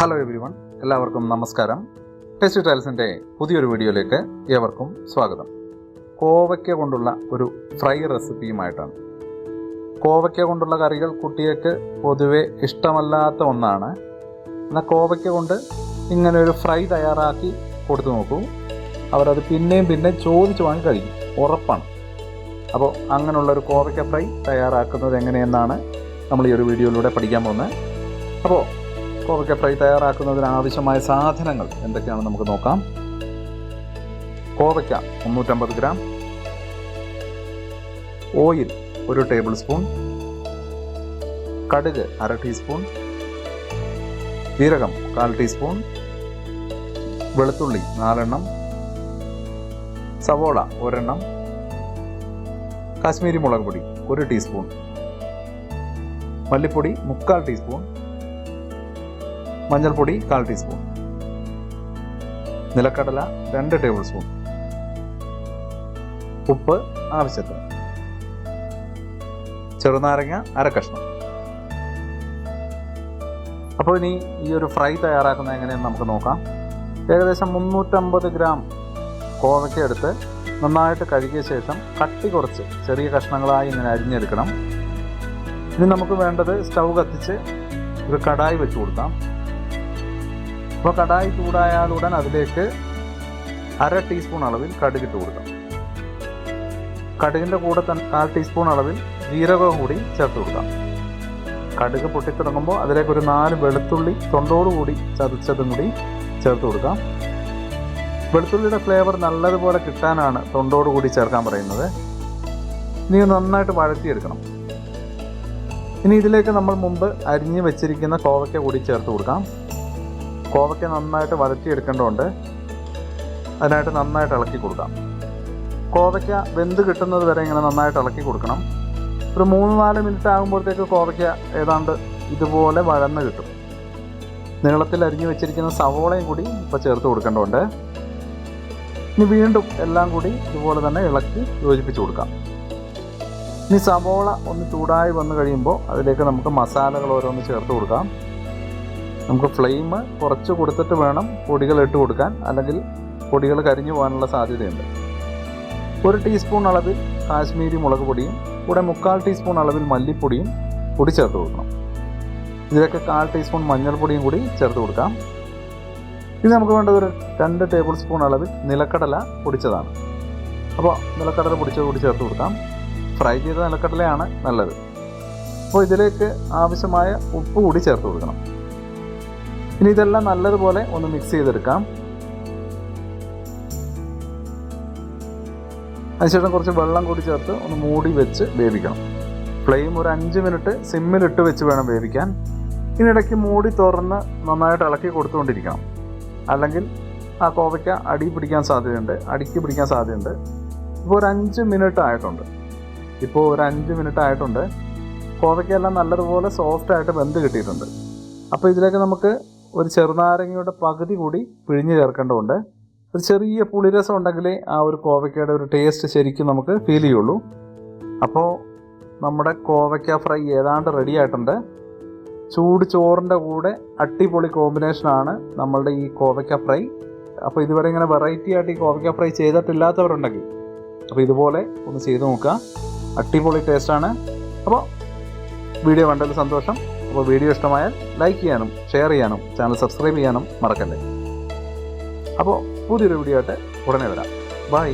Hello every one എല്ലാവർക്കും നമസ്കാരം. Test ടൈൽസിന്റെ പുതിയൊരു വീഡിയോയിലേക്ക് ഏവർക്കും സ്വാഗതം. കോവയ്ക്ക കൊണ്ടുള്ള ഒരു ഫ്രൈ റെസിപ്പിയുമായിട്ടാണ്. കോവയ്ക്ക കൊണ്ടുള്ള കറികൾ കുട്ടികൾക്ക് പൊതുവെ ഇഷ്ടമല്ലാത്ത ഒന്നാണ്. എന്നാൽ കോവയ്ക്ക കൊണ്ട് ഇങ്ങനെ ഒരു ഫ്രൈ തയ്യാറാക്കി കൊടുത്തു നോക്കൂ. അവരത് പിന്നെയും പിന്നെ ചോദിച്ചു വാങ്ങി കഴിക്കും. ഉറപ്പാണ്. അപ്പോൾ അങ്ങനെയുള്ളൊരു കോവയ്ക്ക ഫ്രൈ തയ്യാറാക്കുന്നത് എങ്ങനെയെന്നാണ് നമ്മൾ ഈ ഒരു വീഡിയോയിലൂടെ പഠിക്കാൻ പോകുന്നത്. അപ്പോൾ കോവയ്ക്ക ഫ്രൈ തയ്യാറാക്കുന്നതിന് ആവശ്യമായ സാധനങ്ങൾ എന്തൊക്കെയാണെന്ന് നമുക്ക് നോക്കാം. കോവയ്ക്ക മുന്നൂറ്റമ്പത് ഗ്രാം. ഓയിൽ ഒരു ടേബിൾ സ്പൂൺ കടുക് അര ടീസ്പൂൺ. ജീരകം കാൽ ടീസ്പൂൺ. വെളുത്തുള്ളി നാലെണ്ണം. സവോള ഒരെണ്ണം. കാശ്മീരി മുളക് പൊടി ഒരു ടീസ്പൂൺ. മല്ലിപ്പൊടി മുക്കാൽ ടീസ്പൂൺ. മഞ്ഞൾപ്പൊടി കാൽ ടീസ്പൂൺ. നിലക്കടല രണ്ട് ടേബിൾ സ്പൂൺ. ഉപ്പ് ആവശ്യത്തിന്. ചെറുനാരങ്ങ അര കഷ്ണം. അപ്പോൾ ഇനി ഈ ഒരു ഫ്രൈ തയ്യാറാക്കുന്നത് എങ്ങനെയെന്ന് നമുക്ക് നോക്കാം. ഏകദേശം മുന്നൂറ്റമ്പത് ഗ്രാം കോവയ്ക്ക എടുത്ത് നന്നായിട്ട് കഴുകിയ ശേഷം കട്ടി കുറച്ച് ചെറിയ കഷ്ണങ്ങളായി ഇങ്ങനെ അരിഞ്ഞെടുക്കണം. ഇനി നമുക്ക് വേണ്ടത് സ്റ്റൗ കത്തിച്ച് ഒരു കടായി വെച്ച് കൊടുക്കാം. അപ്പോൾ കടായി ചൂടായാലുടൻ അതിലേക്ക് അര ടീസ്പൂൺ അളവിൽ കടുക് കടുകിട്ട് കൊടുക്കാം. കടുകിന്റെ കൂടെ തന്നെ കാൽ ടീസ്പൂൺ അളവിൽ ജീരകവും കൂടി ചേർത്ത് കൊടുക്കാം. കടുക് പൊട്ടിത്തുടങ്ങുമ്പോൾ അതിലേക്ക് ഒരു നാല് വെളുത്തുള്ളി തൊണ്ടോടുകൂടി ചതച്ചതും കൂടി ചേർത്ത് കൊടുക്കാം. വെളുത്തുള്ളിയുടെ ഫ്ലേവർ നല്ലതുപോലെ കിട്ടാനാണ് തൊണ്ടോട് കൂടി ചേർക്കാൻ പറയുന്നത്. ഇനി നന്നായിട്ട് വഴറ്റിയെടുക്കണം. ഇനി ഇതിലേക്ക് നമ്മൾ മുമ്പ് അരിഞ്ഞ് വെച്ചിരിക്കുന്ന കോവയ്ക്ക കൂടി ചേർത്ത് കൊടുക്കാം. കോവയ്ക്ക നന്നായിട്ട് വഴറ്റിയെടുക്കേണ്ടതുണ്ട് അതിനായിട്ട് നന്നായിട്ട് ഇളക്കി കൊടുക്കാം. കോവയ്ക്ക വെന്ത് കിട്ടുന്നത് വരെ ഇങ്ങനെ നന്നായിട്ട് ഇളക്കി കൊടുക്കണം. ഒരു മൂന്ന് നാല് മിനിറ്റ് ആകുമ്പോഴത്തേക്ക് കോവയ്ക്ക ഏതാണ്ട് ഇതുപോലെ വഴന്ന് കിട്ടും. നീളത്തിൽ അരിഞ്ഞു വെച്ചിരിക്കുന്ന സവോളയും കൂടി ഇപ്പോൾ ചേർത്ത് കൊടുക്കേണ്ടതുണ്ട്. ഇനി വീണ്ടും എല്ലാം കൂടി ഇതുപോലെ തന്നെ ഇളക്കി യോജിപ്പിച്ച് കൊടുക്കാം. ഇനി സവോള ഒന്ന് ചൂടായി വന്നു കഴിയുമ്പോൾ അതിലേക്ക് നമുക്ക് മസാലകൾ ഓരോന്ന് ചേർത്ത് കൊടുക്കാം. നമുക്ക് ഫ്ലെയിം കുറച്ച് കൊടുത്തിട്ട് വേണം പൊടികൾ ഇട്ട് കൊടുക്കാൻ. അല്ലെങ്കിൽ പൊടികൾ കരിഞ്ഞു പോകാനുള്ള സാധ്യതയുണ്ട്. ഒരു ടീസ്പൂൺ അളവിൽ കാശ്മീരി മുളക് പൊടിയും കൂടെ മുക്കാൽ ടീസ്പൂൺ അളവിൽ മല്ലിപ്പൊടിയും കൂടി ചേർത്ത് കൊടുക്കണം. ഇതിലൊക്കെ കാൽ ടീസ്പൂൺ മഞ്ഞൾപ്പൊടിയും കൂടി ചേർത്ത് കൊടുക്കാം. ഇത് നമുക്ക് വേണ്ടത് ഒരു രണ്ട് ടേബിൾ സ്പൂൺ അളവിൽ നിലക്കടല പൊടിച്ചതാണ്. അപ്പോൾ നിലക്കടല പൊടിച്ചത് കൂടി ചേർത്ത് കൊടുക്കാം. ഫ്രൈ ചെയ്ത നിലക്കടലയാണ് നല്ലത്. അപ്പോൾ ഇതിലേക്ക് ആവശ്യമായ ഉപ്പ് കൂടി ചേർത്ത് കൊടുക്കണം. ഇനി ഇതെല്ലാം നല്ലതുപോലെ ഒന്ന് മിക്സ് ചെയ്തെടുക്കാം. അതിനുശേഷം കുറച്ച് വെള്ളം കൂടി ചേർത്ത് ഒന്ന് മൂടി വെച്ച് വേവിക്കണം. ഫ്ലെയിം ഒരു അഞ്ച് മിനിറ്റ് സിമ്മിലിട്ട് വെച്ച് വേണം വേവിക്കാൻ. ഇതിനിടയ്ക്ക് മൂടി തുറന്ന് നന്നായിട്ട് ഇളക്കി കൊടുത്തുകൊണ്ടിരിക്കണം. അല്ലെങ്കിൽ ആ കോവയ്ക്ക അടി പിടിക്കാൻ സാധ്യതയുണ്ട് അടിക്ക് പിടിക്കാൻ സാധ്യതയുണ്ട്. ഇപ്പോൾ ഒരു അഞ്ച് മിനിറ്റ് ആയിട്ടുണ്ട്. ഇപ്പോൾ ഒരു അഞ്ച് മിനിറ്റ് ആയിട്ടുണ്ട്. കോവയ്ക്കെല്ലാം നല്ലതുപോലെ സോഫ്റ്റായിട്ട് വെന്ത് കിട്ടിയിട്ടുണ്ട്. അപ്പോൾ ഇതിലേക്ക് നമുക്ക് ഒരു ചെറുനാരങ്ങയുടെ പകുതി കൂടി പിഴിഞ്ഞ് ചേർക്കേണ്ടതുണ്ട്. ഒരു ചെറിയ പുളിരസം ഉണ്ടെങ്കിലേ ആ ഒരു കോവയ്ക്കയുടെ ഒരു ടേസ്റ്റ് ശരിക്കും നമുക്ക് ഫീൽ ചെയ്യുള്ളൂ. അപ്പോൾ നമ്മുടെ കോവയ്ക്ക ഫ്രൈ ഏതാണ്ട് റെഡി ആയിട്ടുണ്ട്. ചൂട് ചോറിന്റെ കൂടെ അടിപൊളി കോമ്പിനേഷനാണ് നമ്മളുടെ ഈ കോവയ്ക്ക ഫ്രൈ. അപ്പോൾ ഇതുവരെ ഇങ്ങനെ വെറൈറ്റി ആയിട്ട് ഈ കോവയ്ക്ക ഫ്രൈ ചെയ്തിട്ടില്ലാത്തവരുണ്ടെങ്കിൽ അപ്പോൾ ഇതുപോലെ ഒന്ന് ചെയ്ത് നോക്കുക. അടിപൊളി ടേസ്റ്റാണ് അപ്പോൾ വീഡിയോ കണ്ടതിൽ സന്തോഷം. അപ്പോൾ വീഡിയോ ഇഷ്ടമായാൽ ലൈക്ക് ചെയ്യാനും ഷെയർ ചെയ്യാനും ചാനൽ സബ്സ്ക്രൈബ് ചെയ്യാനും മറക്കല്ലേ. അപ്പോൾ പുതിയൊരു വീഡിയോ ആയിട്ട് ഉടനെ വരാം. ബൈ.